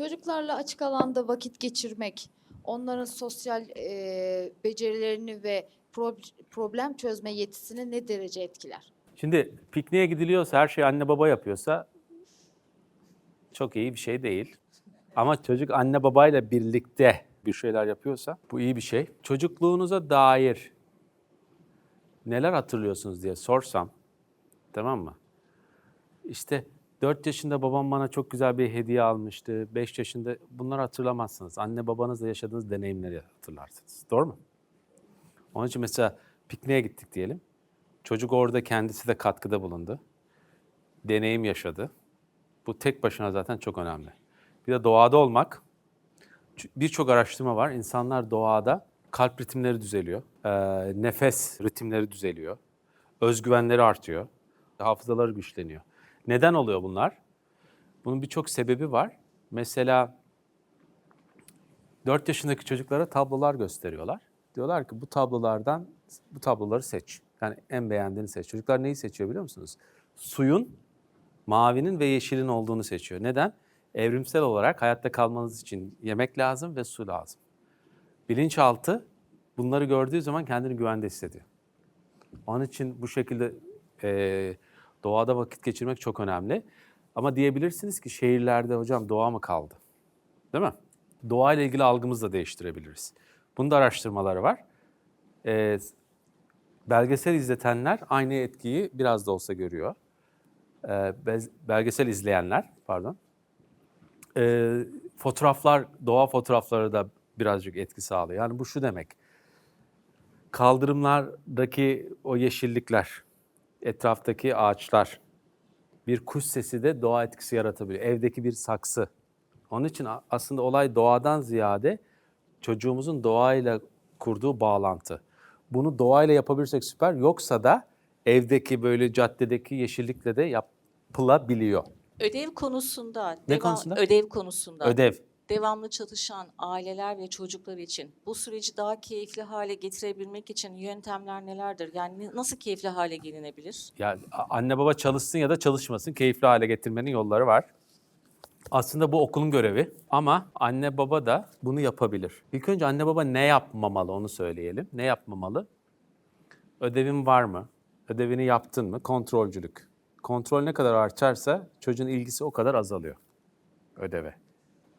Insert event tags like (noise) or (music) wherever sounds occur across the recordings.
Çocuklarla açık alanda vakit geçirmek, onların sosyal eee, becerilerini ve prob- problem çözme yetisini ne derece etkiler? Şimdi pikniğe gidiliyorsa, her şey anne baba yapıyorsa çok iyi bir şey değil. Ama çocuk anne babayla birlikte bir şeyler yapıyorsa bu iyi bir şey. Çocukluğunuza dair neler hatırlıyorsunuz diye sorsam, tamam mı? İşte 4 yaşında babam bana çok güzel bir hediye almıştı. 5 yaşında bunları hatırlamazsınız. Anne babanızla yaşadığınız deneyimleri hatırlarsınız. Doğru mu? Onun için mesela pikniğe gittik diyelim. Çocuk orada kendisi de katkıda bulundu. Deneyim yaşadı. Bu tek başına zaten çok önemli. Bir de doğada olmak. Birçok araştırma var. İnsanlar doğada kalp ritimleri düzeliyor. Ee, nefes ritimleri düzeliyor. Özgüvenleri artıyor. Hafızaları güçleniyor. Neden oluyor bunlar? Bunun birçok sebebi var. Mesela 4 yaşındaki çocuklara tablolar gösteriyorlar. Diyorlar ki bu tablolardan bu tabloları seç. Yani en beğendiğini seç. Çocuklar neyi seçiyor biliyor musunuz? Suyun, mavinin ve yeşilin olduğunu seçiyor. Neden? Evrimsel olarak hayatta kalmanız için yemek lazım ve su lazım. Bilinçaltı bunları gördüğü zaman kendini güvende hissediyor. Onun için bu şekilde eee, doğada vakit geçirmek çok önemli. Ama diyebilirsiniz ki şehirlerde hocam doğa mı kaldı? Değil mi? Doğayla ilgili algımızı da değiştirebiliriz. Bunun da araştırmaları var. Ee, belgesel izletenler aynı etkiyi biraz da olsa görüyor. Ee, belgesel izleyenler, pardon. Ee, fotoğraflar, doğa fotoğrafları da birazcık etki sağlıyor. Yani bu şu demek. Kaldırımlardaki o yeşillikler, etraftaki ağaçlar, bir kuş sesi de doğa etkisi yaratabiliyor. Evdeki bir saksı. Onun için aslında olay doğadan ziyade çocuğumuzun doğayla kurduğu bağlantı. Bunu doğayla yapabilirsek süper. Yoksa da evdeki böyle caddedeki yeşillikle de yapılabiliyor. Ödev konusunda, Ne devam- konusunda? ödev konusunda Ödev. Devamlı çalışan aileler ve çocuklar için bu süreci daha keyifli hale getirebilmek için yöntemler nelerdir? Yani nasıl keyifli hale gelinebilir? Ya a- anne baba çalışsın ya da çalışmasın keyifli hale getirmenin yolları var. Aslında bu okulun görevi ama anne baba da bunu yapabilir. İlk önce anne baba ne yapmamalı onu söyleyelim. Ne yapmamalı? Ödevin var mı? Ödevini yaptın mı? Kontrolcülük. Kontrol ne kadar artarsa çocuğun ilgisi o kadar azalıyor ödeve.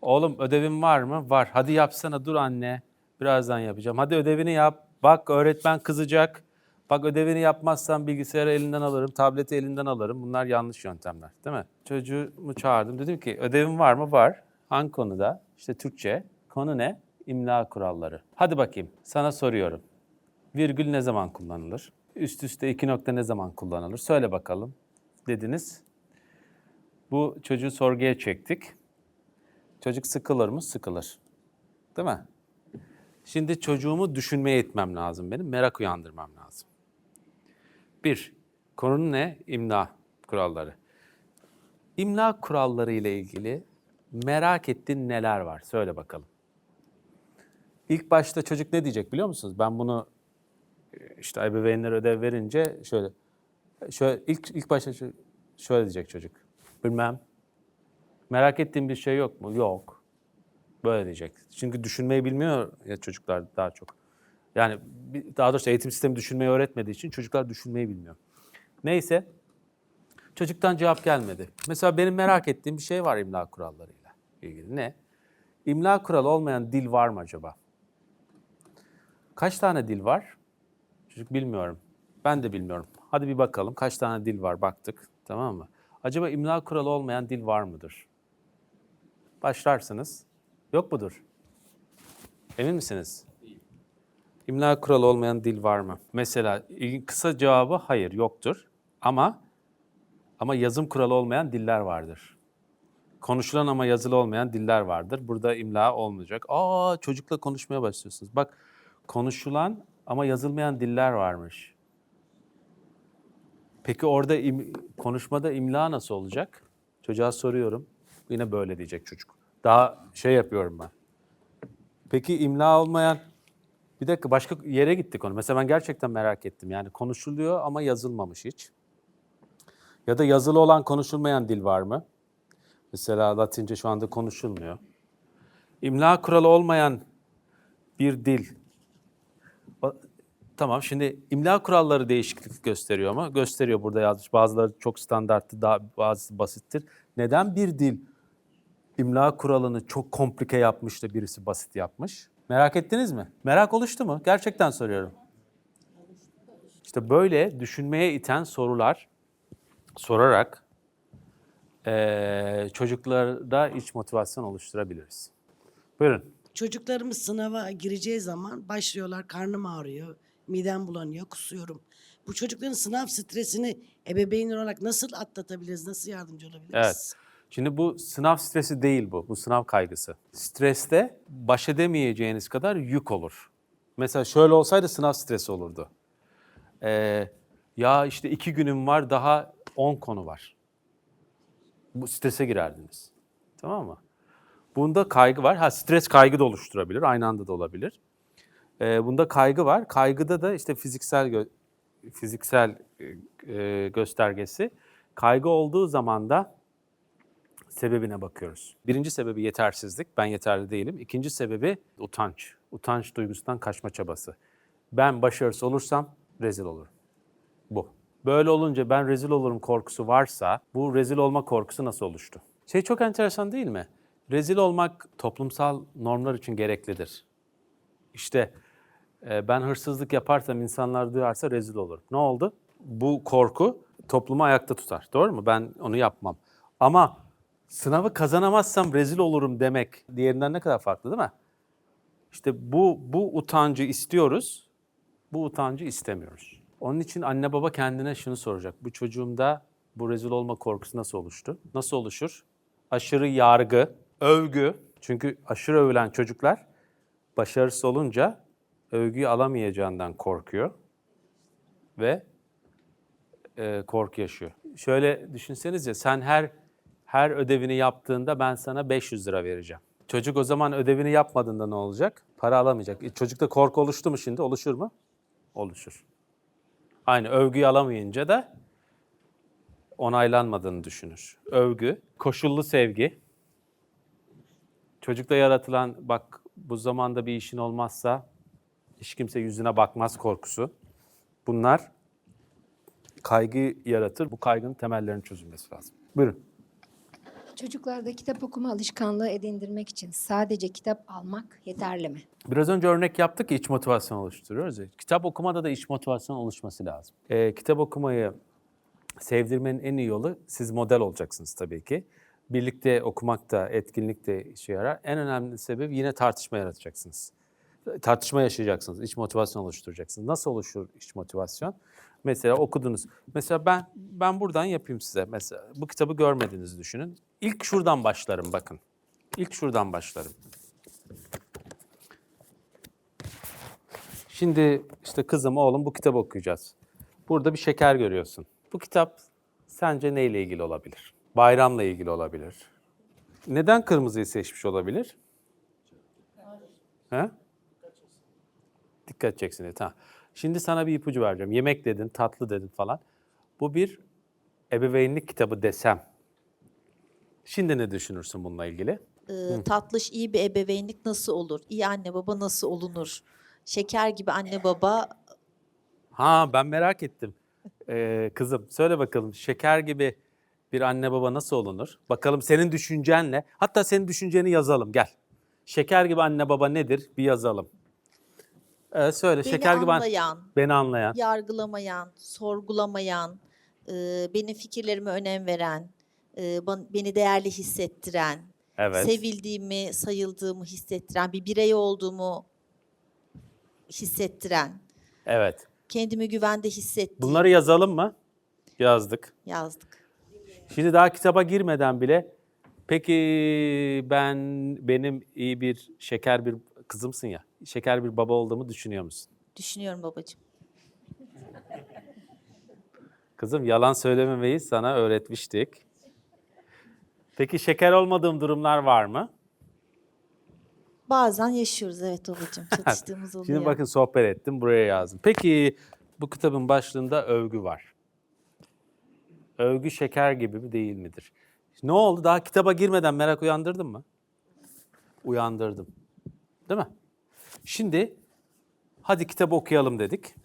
Oğlum ödevin var mı? Var. Hadi yapsana dur anne. Birazdan yapacağım. Hadi ödevini yap. Bak öğretmen kızacak. Bak ödevini yapmazsan bilgisayarı elinden alırım, tableti elinden alırım. Bunlar yanlış yöntemler değil mi? Çocuğumu çağırdım. Dedim ki ödevin var mı? Var. Hangi konuda? İşte Türkçe. Konu ne? İmla kuralları. Hadi bakayım sana soruyorum. Virgül ne zaman kullanılır? Üst üste iki nokta ne zaman kullanılır? Söyle bakalım dediniz. Bu çocuğu sorguya çektik. Çocuk sıkılır mı? Sıkılır. Değil mi? Şimdi çocuğumu düşünmeye itmem lazım benim. Merak uyandırmam lazım. Bir, konunun ne? İmla kuralları. İmla kuralları ile ilgili merak ettiğin neler var? Söyle bakalım. İlk başta çocuk ne diyecek biliyor musunuz? Ben bunu işte ebeveynler ödev verince şöyle şöyle ilk ilk başta şö- şöyle diyecek çocuk. Bilmem. Merak ettiğin bir şey yok mu? Yok. Böyle diyecek. Çünkü düşünmeyi bilmiyor ya çocuklar daha çok. Yani daha doğrusu eğitim sistemi düşünmeyi öğretmediği için çocuklar düşünmeyi bilmiyor. Neyse. Çocuktan cevap gelmedi. Mesela benim merak ettiğim bir şey var imla kurallarıyla ilgili. Ne? İmla kuralı olmayan dil var mı acaba? Kaç tane dil var? Çocuk bilmiyorum. Ben de bilmiyorum. Hadi bir bakalım kaç tane dil var baktık. Tamam mı? Acaba imla kuralı olmayan dil var mıdır? Başlarsınız. Yok mudur? Emin misiniz? İmla kuralı olmayan dil var mı? Mesela il- kısa cevabı hayır yoktur. Ama ama yazım kuralı olmayan diller vardır. Konuşulan ama yazılı olmayan diller vardır. Burada imla olmayacak. Aa çocukla konuşmaya başlıyorsunuz. Bak konuşulan ama yazılmayan diller varmış. Peki orada im- konuşmada imla nasıl olacak? Çocuğa soruyorum. Yine böyle diyecek çocuk. Daha şey yapıyorum ben. Peki imla olmayan bir dakika başka yere gitti konu. Mesela ben gerçekten merak ettim. Yani konuşuluyor ama yazılmamış hiç. Ya da yazılı olan konuşulmayan dil var mı? Mesela Latince şu anda konuşulmuyor. İmla kuralı olmayan bir dil. Tamam şimdi imla kuralları değişiklik gösteriyor mu? Gösteriyor burada yazmış. Bazıları çok standarttı, daha bazısı basittir. Neden bir dil imla kuralını çok komplike yapmış da birisi basit yapmış? Merak ettiniz mi? Merak oluştu mu? Gerçekten soruyorum. İşte böyle düşünmeye iten sorular sorarak eee çocuklarda iç motivasyon oluşturabiliriz. Buyurun. Çocuklarımız sınava gireceği zaman başlıyorlar karnım ağrıyor, midem bulanıyor, kusuyorum. Bu çocukların sınav stresini ebeveyn olarak nasıl atlatabiliriz, nasıl yardımcı olabiliriz? Evet. Şimdi bu sınav stresi değil bu. Bu sınav kaygısı. Streste baş edemeyeceğiniz kadar yük olur. Mesela şöyle olsaydı sınav stresi olurdu. Ee, ya işte iki günüm var daha 10 konu var. Bu strese girerdiniz. Tamam mı? Bunda kaygı var. Ha stres kaygı da oluşturabilir. Aynı anda da olabilir. Ee, bunda kaygı var. Kaygıda da işte fiziksel gö- fiziksel e, e, göstergesi. Kaygı olduğu zaman da sebebine bakıyoruz. Birinci sebebi yetersizlik, ben yeterli değilim. İkinci sebebi utanç, utanç duygusundan kaçma çabası. Ben başarısız olursam rezil olurum. Bu. Böyle olunca ben rezil olurum korkusu varsa bu rezil olma korkusu nasıl oluştu? Şey çok enteresan değil mi? Rezil olmak toplumsal normlar için gereklidir. İşte e, ben hırsızlık yaparsam insanlar duyarsa rezil olurum. Ne oldu? Bu korku toplumu ayakta tutar. Doğru mu? Ben onu yapmam. Ama sınavı kazanamazsam rezil olurum demek diğerinden ne kadar farklı değil mi? İşte bu bu utancı istiyoruz. Bu utancı istemiyoruz. Onun için anne baba kendine şunu soracak. Bu çocuğumda bu rezil olma korkusu nasıl oluştu? Nasıl oluşur? Aşırı yargı, övgü. Çünkü aşırı övülen çocuklar başarısız olunca övgüyü alamayacağından korkuyor ve e, korku yaşıyor. Şöyle düşünsenize sen her her ödevini yaptığında ben sana 500 lira vereceğim. Çocuk o zaman ödevini yapmadığında ne olacak? Para alamayacak. E, çocukta korku oluştu mu şimdi? Oluşur mu? Oluşur. Aynı övgüyü alamayınca da onaylanmadığını düşünür. Övgü, koşullu sevgi. Çocukta yaratılan bak bu zamanda bir işin olmazsa hiç kimse yüzüne bakmaz korkusu. Bunlar kaygı yaratır. Bu kaygının temellerinin çözülmesi lazım. Buyurun. Çocuklarda kitap okuma alışkanlığı edindirmek için sadece kitap almak yeterli mi? Biraz önce örnek yaptık ki iç motivasyon oluşturuyoruz. ya. Kitap okumada da iç motivasyon oluşması lazım. Ee, kitap okumayı sevdirmenin en iyi yolu siz model olacaksınız tabii ki. Birlikte okumak da, etkinlik de işe yarar. En önemli sebep yine tartışma yaratacaksınız. Tartışma yaşayacaksınız, iç motivasyon oluşturacaksınız. Nasıl oluşur iç motivasyon? Mesela okudunuz. Mesela ben ben buradan yapayım size. Mesela bu kitabı görmediğinizi düşünün. İlk şuradan başlarım bakın. İlk şuradan başlarım. Şimdi işte kızım, oğlum bu kitabı okuyacağız. Burada bir şeker görüyorsun. Bu kitap sence neyle ilgili olabilir? Bayramla ilgili olabilir. Neden kırmızıyı seçmiş olabilir? He? Dikkat çeksin diye. Tamam. Şimdi sana bir ipucu vereceğim. Yemek dedin, tatlı dedin falan. Bu bir ebeveynlik kitabı desem. Şimdi ne düşünürsün bununla ilgili? Ee, tatlış iyi bir ebeveynlik nasıl olur? İyi anne baba nasıl olunur? Şeker gibi anne baba Ha ben merak ettim. Ee, kızım söyle bakalım şeker gibi bir anne baba nasıl olunur? Bakalım senin düşüncenle hatta senin düşünceni yazalım gel. Şeker gibi anne baba nedir? Bir yazalım. Evet söyle beni şeker gibi an- anlayan, beni anlayan. yargılamayan, sorgulamayan, e, benim fikirlerime önem veren, e, beni değerli hissettiren, Evet. sevildiğimi, sayıldığımı hissettiren, bir birey olduğumu hissettiren, Evet. kendimi güvende hissettiğim Bunları yazalım mı? Yazdık. yazdık. Şimdi daha kitaba girmeden bile peki ben benim iyi bir şeker bir kızımsın ya. Şeker bir baba olduğumu düşünüyor musun? Düşünüyorum babacığım. Kızım yalan söylememeyi sana öğretmiştik. Peki şeker olmadığım durumlar var mı? Bazen yaşıyoruz evet babacığım. (laughs) Çatıştığımız oluyor. Şimdi bakın sohbet ettim buraya yazdım. Peki bu kitabın başlığında övgü var. Övgü şeker gibi mi değil midir? Ne oldu? Daha kitaba girmeden merak uyandırdın mı? uyandırdım. Değil mi? Şimdi hadi kitabı okuyalım dedik.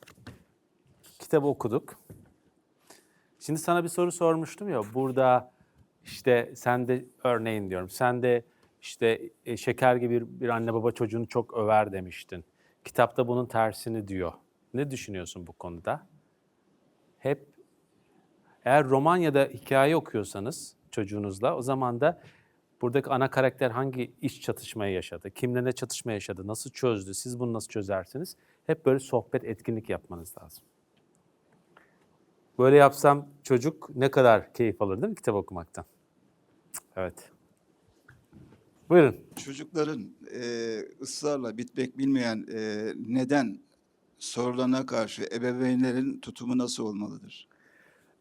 Kitabı okuduk. Şimdi sana bir soru sormuştum ya. Burada işte sen de örneğin diyorum. Sen de işte e, şeker gibi bir, anne baba çocuğunu çok över demiştin. Kitapta bunun tersini diyor. Ne düşünüyorsun bu konuda? Hep eğer roman ya da hikaye okuyorsanız çocuğunuzla o zaman da buradaki ana karakter hangi iş çatışmayı yaşadı, kimle ne çatışma yaşadı, nasıl çözdü, siz bunu nasıl çözersiniz? Hep böyle sohbet, etkinlik yapmanız lazım. Böyle yapsam çocuk ne kadar keyif alır değil mi kitap okumaktan? Evet. Buyurun. Çocukların e, ısrarla bitmek bilmeyen e, neden sorularına karşı ebeveynlerin tutumu nasıl olmalıdır?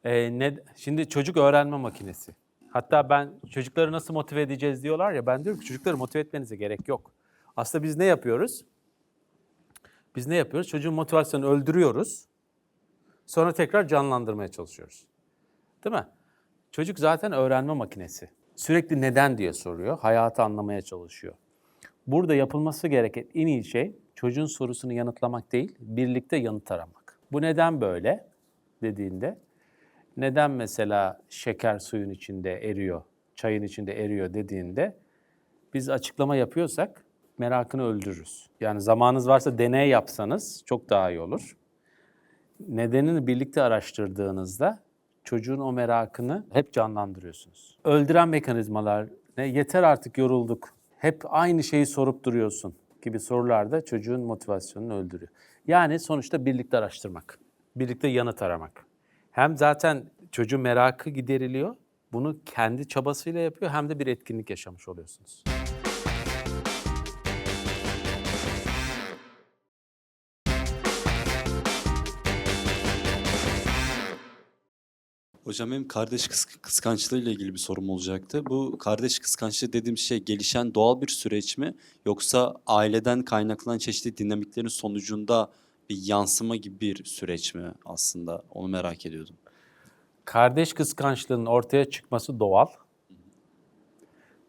Ee, ne, şimdi çocuk öğrenme makinesi. Hatta ben çocukları nasıl motive edeceğiz diyorlar ya ben diyorum ki çocukları motive etmenize gerek yok. Aslında biz ne yapıyoruz? Biz ne yapıyoruz? Çocuğun motivasyonunu öldürüyoruz. Sonra tekrar canlandırmaya çalışıyoruz. Değil mi? Çocuk zaten öğrenme makinesi. Sürekli neden diye soruyor. Hayatı anlamaya çalışıyor. Burada yapılması gereken en iyi şey çocuğun sorusunu yanıtlamak değil, birlikte yanıt aramak. Bu neden böyle dediğinde neden mesela şeker suyun içinde eriyor, çayın içinde eriyor dediğinde biz açıklama yapıyorsak merakını öldürürüz. Yani zamanınız varsa deney yapsanız çok daha iyi olur. Nedenini birlikte araştırdığınızda çocuğun o merakını hep canlandırıyorsunuz. Öldüren mekanizmalar ne? Yeter artık yorulduk. Hep aynı şeyi sorup duruyorsun gibi sorularda çocuğun motivasyonunu öldürüyor. Yani sonuçta birlikte araştırmak, birlikte yanıt aramak. Hem zaten çocuğun merakı gideriliyor, bunu kendi çabasıyla yapıyor hem de bir etkinlik yaşamış oluyorsunuz. Hocam benim kardeş kıs- kıskançlığı ile ilgili bir sorum olacaktı. Bu kardeş kıskançlığı dediğim şey gelişen doğal bir süreç mi yoksa aileden kaynaklanan çeşitli dinamiklerin sonucunda bir yansıma gibi bir süreç mi aslında? Onu merak ediyordum. Kardeş kıskançlığının ortaya çıkması doğal.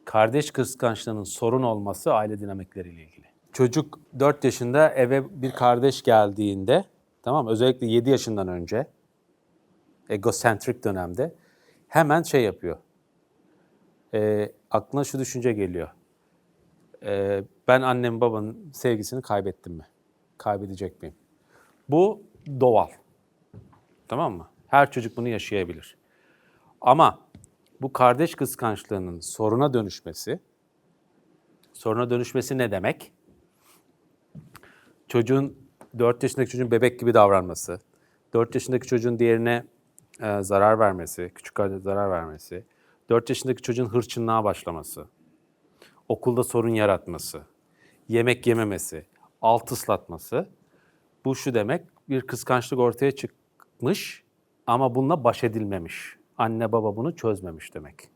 Kardeş kıskançlığının sorun olması aile dinamikleriyle ilgili. Çocuk 4 yaşında eve bir kardeş geldiğinde, tamam özellikle 7 yaşından önce, egosentrik dönemde hemen şey yapıyor. Ee, aklına şu düşünce geliyor. Ee, ben annem babanın sevgisini kaybettim mi? Kaybedecek miyim? Bu doğal. Tamam mı? Her çocuk bunu yaşayabilir. Ama bu kardeş kıskançlığının soruna dönüşmesi, soruna dönüşmesi ne demek? Çocuğun 4 yaşındaki çocuğun bebek gibi davranması, 4 yaşındaki çocuğun diğerine e, zarar vermesi, küçük kardeşe zarar vermesi, 4 yaşındaki çocuğun hırçınlığa başlaması, okulda sorun yaratması, yemek yememesi, alt ıslatması, bu şu demek, bir kıskançlık ortaya çıkmış ama bununla baş edilmemiş. Anne baba bunu çözmemiş demek.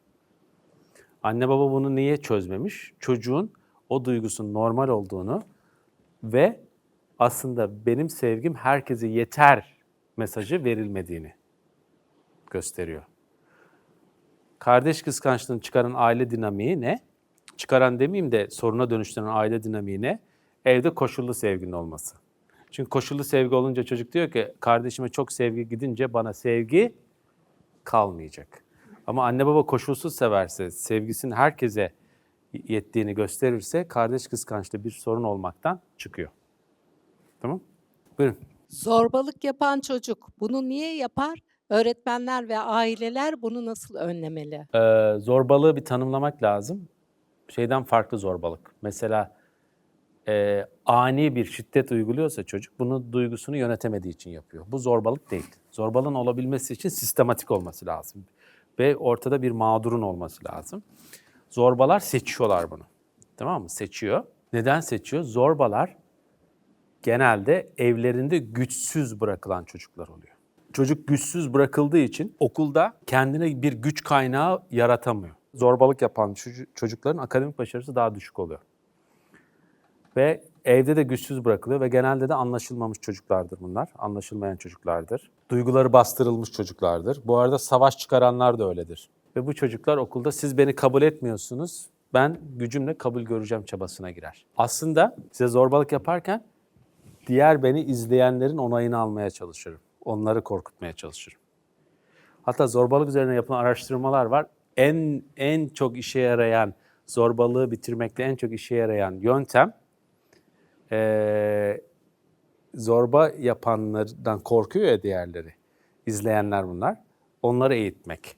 Anne baba bunu niye çözmemiş? Çocuğun o duygusunun normal olduğunu ve aslında benim sevgim herkese yeter mesajı verilmediğini gösteriyor. Kardeş kıskançlığını çıkaran aile dinamiği ne? Çıkaran demeyeyim de soruna dönüştüren aile dinamiği ne? Evde koşullu sevginin olması. Çünkü koşullu sevgi olunca çocuk diyor ki kardeşime çok sevgi gidince bana sevgi kalmayacak. Ama anne baba koşulsuz severse, sevgisinin herkese yettiğini gösterirse kardeş kıskançlığı bir sorun olmaktan çıkıyor. Tamam? Buyurun. Zorbalık yapan çocuk bunu niye yapar? Öğretmenler ve aileler bunu nasıl önlemeli? Ee, zorbalığı bir tanımlamak lazım. Şeyden farklı zorbalık. Mesela e, ani bir şiddet uyguluyorsa çocuk bunu duygusunu yönetemediği için yapıyor. Bu zorbalık değil. Zorbalığın olabilmesi için sistematik olması lazım. Ve ortada bir mağdurun olması lazım. Zorbalar seçiyorlar bunu. Tamam mı? Seçiyor. Neden seçiyor? Zorbalar genelde evlerinde güçsüz bırakılan çocuklar oluyor. Çocuk güçsüz bırakıldığı için okulda kendine bir güç kaynağı yaratamıyor. Zorbalık yapan çocu- çocukların akademik başarısı daha düşük oluyor. Ve evde de güçsüz bırakılıyor ve genelde de anlaşılmamış çocuklardır bunlar. Anlaşılmayan çocuklardır. Duyguları bastırılmış çocuklardır. Bu arada savaş çıkaranlar da öyledir. Ve bu çocuklar okulda siz beni kabul etmiyorsunuz, ben gücümle kabul göreceğim çabasına girer. Aslında size zorbalık yaparken diğer beni izleyenlerin onayını almaya çalışırım. Onları korkutmaya çalışırım. Hatta zorbalık üzerine yapılan araştırmalar var. En en çok işe yarayan, zorbalığı bitirmekte en çok işe yarayan yöntem eee, zorba yapanlardan korkuyor ya diğerleri. İzleyenler bunlar. Onları eğitmek.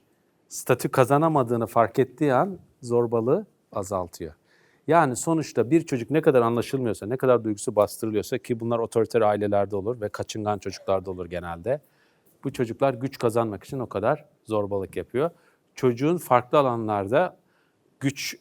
Statü kazanamadığını fark ettiği an zorbalığı azaltıyor. Yani sonuçta bir çocuk ne kadar anlaşılmıyorsa, ne kadar duygusu bastırılıyorsa ki bunlar otoriter ailelerde olur ve kaçıngan çocuklarda olur genelde. Bu çocuklar güç kazanmak için o kadar zorbalık yapıyor. Çocuğun farklı alanlarda güç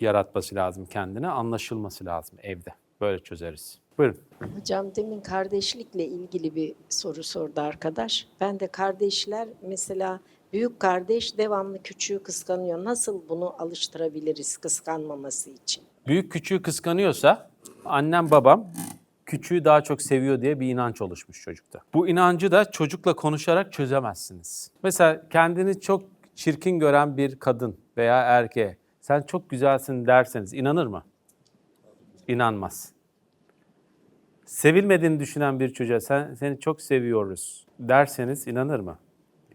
yaratması lazım kendine, anlaşılması lazım evde. Böyle çözeriz. Buyurun. Hocam demin kardeşlikle ilgili bir soru sordu arkadaş. Ben de kardeşler mesela büyük kardeş devamlı küçüğü kıskanıyor. Nasıl bunu alıştırabiliriz kıskanmaması için? Büyük küçüğü kıskanıyorsa annem babam küçüğü daha çok seviyor diye bir inanç oluşmuş çocukta. Bu inancı da çocukla konuşarak çözemezsiniz. Mesela kendini çok çirkin gören bir kadın veya erkeğe sen çok güzelsin derseniz inanır mı? İnanmaz. Sevilmediğini düşünen bir çocuğa sen seni çok seviyoruz derseniz inanır mı?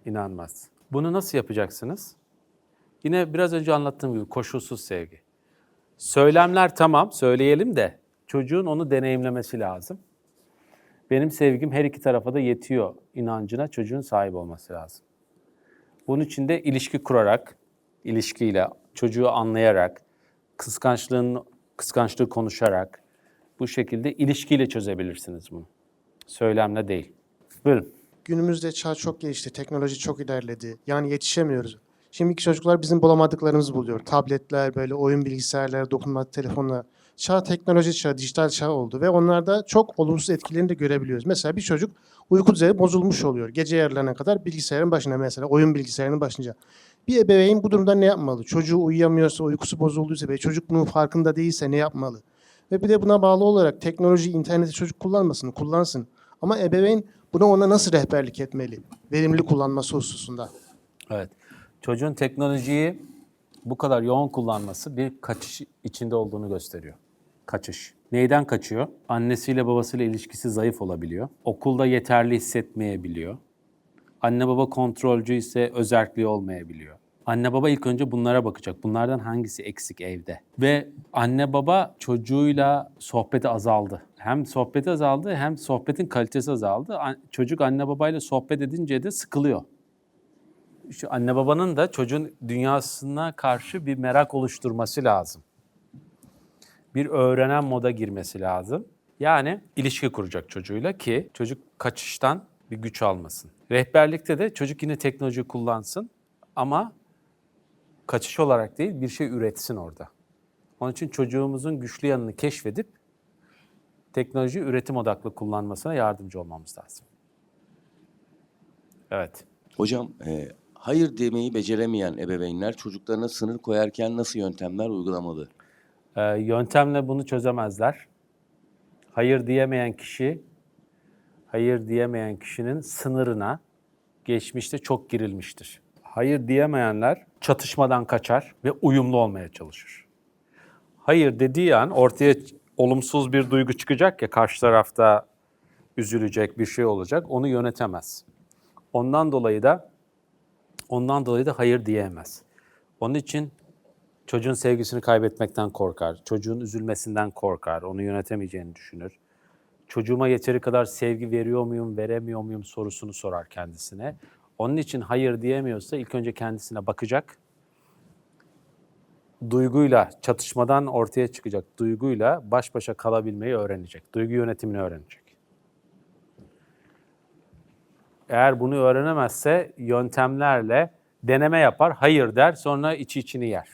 İnanmaz. Bunu nasıl yapacaksınız? Yine biraz önce anlattığım gibi koşulsuz sevgi. Söylemler tamam, söyleyelim de çocuğun onu deneyimlemesi lazım. Benim sevgim her iki tarafa da yetiyor inancına çocuğun sahip olması lazım. Bunun için de ilişki kurarak, ilişkiyle, çocuğu anlayarak, kıskançlığın kıskançlığı konuşarak bu şekilde ilişkiyle çözebilirsiniz bunu. Söylemle değil. Buyurun. Günümüzde çağ çok gelişti, teknoloji çok ilerledi. Yani yetişemiyoruz. Şimdiki çocuklar bizim bulamadıklarımızı buluyor. Tabletler, böyle oyun bilgisayarlar, dokunmatik telefonlar. Çağ teknoloji çağı, dijital çağ oldu ve onlarda çok olumsuz etkilerini de görebiliyoruz. Mesela bir çocuk uyku düzeyi bozulmuş oluyor. Gece yarılarına kadar bilgisayarın başına mesela, oyun bilgisayarının başında. Bir ebeveyn bu durumda ne yapmalı? Çocuğu uyuyamıyorsa, uykusu bozulduysa ve çocuk bunun farkında değilse ne yapmalı? Ve bir de buna bağlı olarak teknoloji, interneti çocuk kullanmasın, kullansın. Ama ebeveyn buna ona nasıl rehberlik etmeli? Verimli kullanması hususunda. Evet. Çocuğun teknolojiyi bu kadar yoğun kullanması bir kaçış içinde olduğunu gösteriyor. Kaçış. Neyden kaçıyor? Annesiyle babasıyla ilişkisi zayıf olabiliyor. Okulda yeterli hissetmeyebiliyor. Anne baba kontrolcü ise özerkliği olmayabiliyor. Anne baba ilk önce bunlara bakacak. Bunlardan hangisi eksik evde? Ve anne baba çocuğuyla sohbeti azaldı. Hem sohbeti azaldı hem sohbetin kalitesi azaldı. Çocuk anne babayla sohbet edince de sıkılıyor. Şu anne babanın da çocuğun dünyasına karşı bir merak oluşturması lazım. Bir öğrenen moda girmesi lazım. Yani ilişki kuracak çocuğuyla ki çocuk kaçıştan bir güç almasın. Rehberlikte de çocuk yine teknoloji kullansın ama kaçış olarak değil bir şey üretsin orada. Onun için çocuğumuzun güçlü yanını keşfedip teknoloji üretim odaklı kullanmasına yardımcı olmamız lazım. Evet. Hocam, e, hayır demeyi beceremeyen ebeveynler çocuklarına sınır koyarken nasıl yöntemler uygulamalı? Ee, yöntemle bunu çözemezler. Hayır diyemeyen kişi, hayır diyemeyen kişinin sınırına geçmişte çok girilmiştir. Hayır diyemeyenler çatışmadan kaçar ve uyumlu olmaya çalışır. Hayır dediği an ortaya olumsuz bir duygu çıkacak ya karşı tarafta üzülecek bir şey olacak onu yönetemez. Ondan dolayı da ondan dolayı da hayır diyemez. Onun için çocuğun sevgisini kaybetmekten korkar, çocuğun üzülmesinden korkar, onu yönetemeyeceğini düşünür. Çocuğuma yeteri kadar sevgi veriyor muyum, veremiyor muyum sorusunu sorar kendisine. Onun için hayır diyemiyorsa ilk önce kendisine bakacak. Duyguyla, çatışmadan ortaya çıkacak duyguyla baş başa kalabilmeyi öğrenecek. Duygu yönetimini öğrenecek. Eğer bunu öğrenemezse yöntemlerle deneme yapar, hayır der, sonra içi içini yer.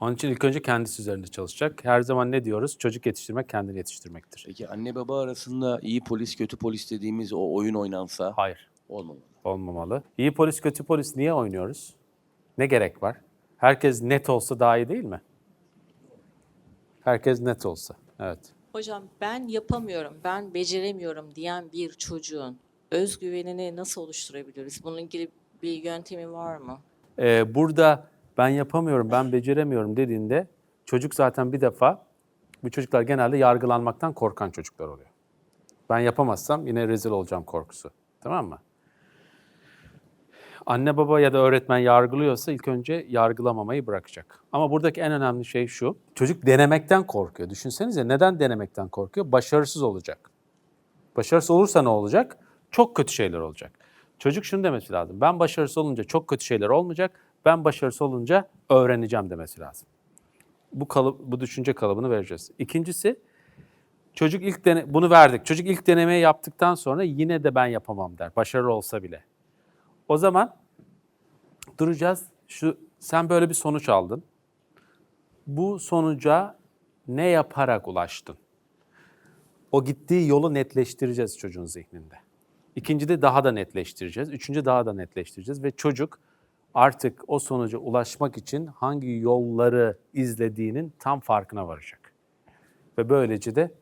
Onun için ilk önce kendisi üzerinde çalışacak. Her zaman ne diyoruz? Çocuk yetiştirmek kendini yetiştirmektir. Peki anne baba arasında iyi polis kötü polis dediğimiz o oyun oynansa Hayır, olmamalı. Olmamalı. İyi polis, kötü polis niye oynuyoruz? Ne gerek var? Herkes net olsa daha iyi değil mi? Herkes net olsa, evet. Hocam ben yapamıyorum, ben beceremiyorum diyen bir çocuğun özgüvenini nasıl oluşturabiliriz? Bunun ilgili bir yöntemi var mı? Ee, burada ben yapamıyorum, ben beceremiyorum dediğinde Çocuk zaten bir defa, bu çocuklar genelde yargılanmaktan korkan çocuklar oluyor. Ben yapamazsam yine rezil olacağım korkusu. Tamam mı? Anne baba ya da öğretmen yargılıyorsa ilk önce yargılamamayı bırakacak. Ama buradaki en önemli şey şu. Çocuk denemekten korkuyor. Düşünsenize neden denemekten korkuyor? Başarısız olacak. Başarısız olursa ne olacak? Çok kötü şeyler olacak. Çocuk şunu demesi lazım. Ben başarısız olunca çok kötü şeyler olmayacak. Ben başarısız olunca öğreneceğim demesi lazım. Bu kalıp, bu düşünce kalıbını vereceğiz. İkincisi çocuk ilk dene, bunu verdik. Çocuk ilk denemeyi yaptıktan sonra yine de ben yapamam der. Başarılı olsa bile. O zaman duracağız. Şu sen böyle bir sonuç aldın. Bu sonuca ne yaparak ulaştın? O gittiği yolu netleştireceğiz çocuğun zihninde. İkinci de daha da netleştireceğiz. Üçüncü daha da netleştireceğiz ve çocuk artık o sonuca ulaşmak için hangi yolları izlediğinin tam farkına varacak. Ve böylece de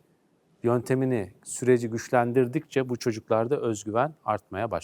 yöntemini, süreci güçlendirdikçe bu çocuklarda özgüven artmaya başlıyor.